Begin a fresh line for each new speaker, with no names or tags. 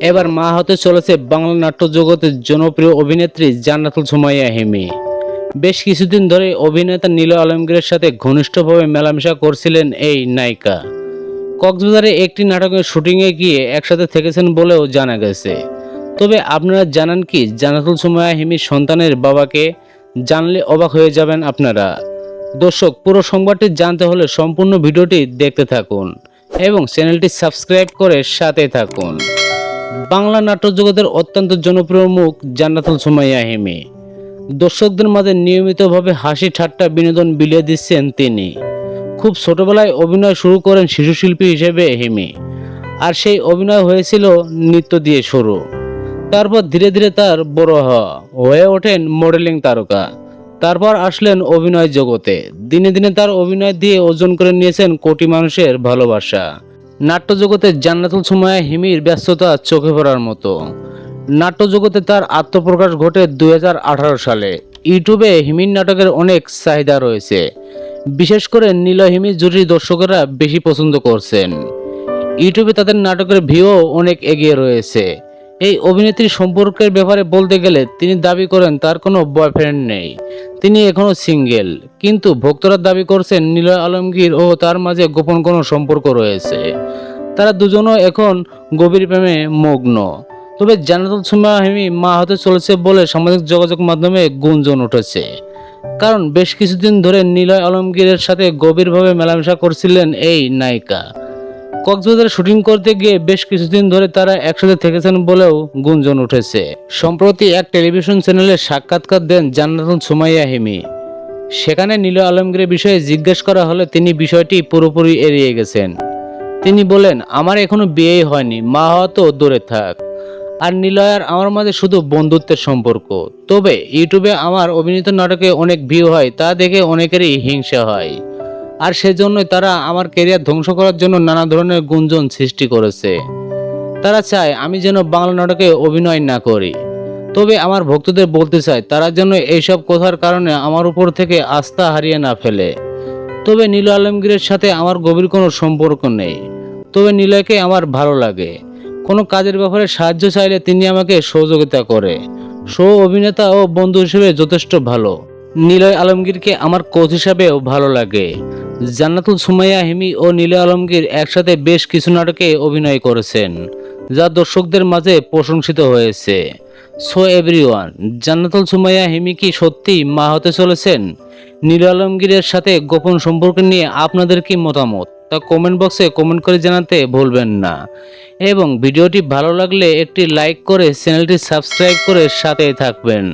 এবার মা হতে চলেছে বাংলা নাট্য জগতের জনপ্রিয় অভিনেত্রী জান্নাতুল সুমাইয়া হেমি। বেশ কিছুদিন ধরে অভিনেতা নীল আলমগীরের সাথে ঘনিষ্ঠভাবে মেলামেশা করছিলেন এই নায়িকা। কক্সবাজারে একটি নাটকের শুটিংয়ে গিয়ে একসাথে থেকেছেন বলেও জানা গেছে। তবে আপনারা জানান কি জানাতুল সুমাইয়া হেমির সন্তানের বাবাকে? জানলে অবাক হয়ে যাবেন আপনারা। দর্শক, পুরো সংবাদটি জানতে হলে সম্পূর্ণ ভিডিওটি দেখতে থাকুন এবং চ্যানেলটি সাবস্ক্রাইব করে সাথে থাকুন। বাংলা নাট্য জগতের অত্যন্ত জনপ্রিয় মুখ জান্নাতুল সুমাইয়া হেমি। দর্শকদের মাঝে নিয়মিতভাবে হাসি ঠাট্টা বিনোদন বিলিয়ে দিচ্ছেন তিনি। খুব ছোটবেলায় অভিনয় শুরু করেন শিশুশিল্পী হিসেবে হেমি। আর সেই অভিনয় হয়েছিল নৃত্য দিয়ে শুরু। তারপর ধীরে ধীরে তার বড় হওয়া হয়ে ওঠেন মডেলিং তারকা। তারপর আসলেন অভিনয় জগতে। দিনে দিনে তার অভিনয় দিয়ে অর্জন করে নিয়েছেন কোটি মানুষের ভালোবাসা। নাট্য জগতে জান্নাতুল সুমায়া হিমির ব্যস্ততা চোখে পড়ার মতো। নাট্যজগতে তার আত্মপ্রকাশ ঘটে দুই হাজার আঠারো সালে। ইউটিউবে হিমির নাটকের অনেক চাহিদা রয়েছে। বিশেষ করে নীল হিমি জুটির দর্শকেরা বেশি পছন্দ করছেন। ইউটিউবে তাদের নাটকের ভিউ অনেক এগিয়ে রয়েছে। এই অভিনেত্রী সম্পর্কের ব্যাপারে বলতে গেলে তিনি দাবি করেন তার কোনো বয়ফ্রেন্ড নেই। তিনি এখনও সিঙ্গেল, কিন্তু ভক্তরা দাবি করছেন নীল আলমগীর ও তার মাঝে গোপন কোনো সম্পর্ক রয়েছে। তারা দুজনও এখন গভীর প্রেমে মগ্ন। তবে জানাতুল সুমা হিমি মা হতে চলেছে বলে সামাজিক যোগাযোগ মাধ্যমে গুঞ্জন উঠেছে। কারণ বেশ কিছুদিন ধরে নীলয় আলমগীরের সাথে গভীরভাবে মেলামেশা করছিলেন এই নায়িকা। কক্সবাজারে শুটিং করতে গিয়ে বেশ কিছুদিন ধরে তারা একসাথে থেকেছেন বলেও গুঞ্জন উঠেছে। সম্প্রতি এক টেলিভিশন চ্যানেলে সাক্ষাৎকার দেন জান্নাতুল সুমাইয়া হিমি। সেখানে নীল আলমগীরের বিষয়ে জিজ্ঞেস করা হলে তিনি বিষয়টি পুরোপুরি এড়িয়ে গেছেন। তিনি বলেন, আমার এখনও বিয়েই হয়নি, মা হওয়া তো দূরে থাক। আর নিলয়ার আমার মাঝে শুধু বন্ধুত্বের সম্পর্ক। তবে ইউটিউবে আমার অভিনীত নাটকে অনেক ভিউ হয়, তা দেখে অনেকেরই হিংসা হয়। আর সেজন্যই তারা আমার কেরিয়ার ধ্বংস করার জন্য নানা ধরনের গুঞ্জন সৃষ্টি করেছে। তারা চায় আমি যেন বাংলা নাটকে অভিনয় না করি। তবে আমার ভক্তদের বলতে চাই তারা যেন এইসব কথার কারণে আমার উপর থেকে আস্থা হারিয়ে না ফেলে। তবে নীল আলমগীরের সাথে আমার গভীর কোনো সম্পর্ক নেই। তবে নীলয়কে আমার ভালো লাগে। কোনো কাজের ব্যাপারে সাহায্য চাইলে তিনি আমাকে সহযোগিতা করে। সহ অভিনেতা ও বন্ধু হিসেবে যথেষ্ট ভালো। নীলয় আলমগীরকে আমার কোচ হিসাবেও ভালো লাগে। জান্নাতুল সুমাইয়া হিমি ও নীলয় আলমগীর একসাথে বেশ কিছু নাটকে অভিনয় করেছেন, যা দর্শকদের মাঝে প্রশংসিত হয়েছে। সো এভরিওয়ান জান্নাতুল সুমাইয়া হিমি কি সত্যি মা হতে চলেছেন? নীল আলমগীরের সাথে গোপন সম্পর্ক নিয়ে আপনাদের কি মতামত? তা কমেন্ট বক্সে কমেন্ট করে জানাতে ভুলবেন না। এবং ভিডিওটি ভালো লাগলে একটি লাইক করে চ্যানেলটি সাবস্ক্রাইব করে সাথে থাকবেন।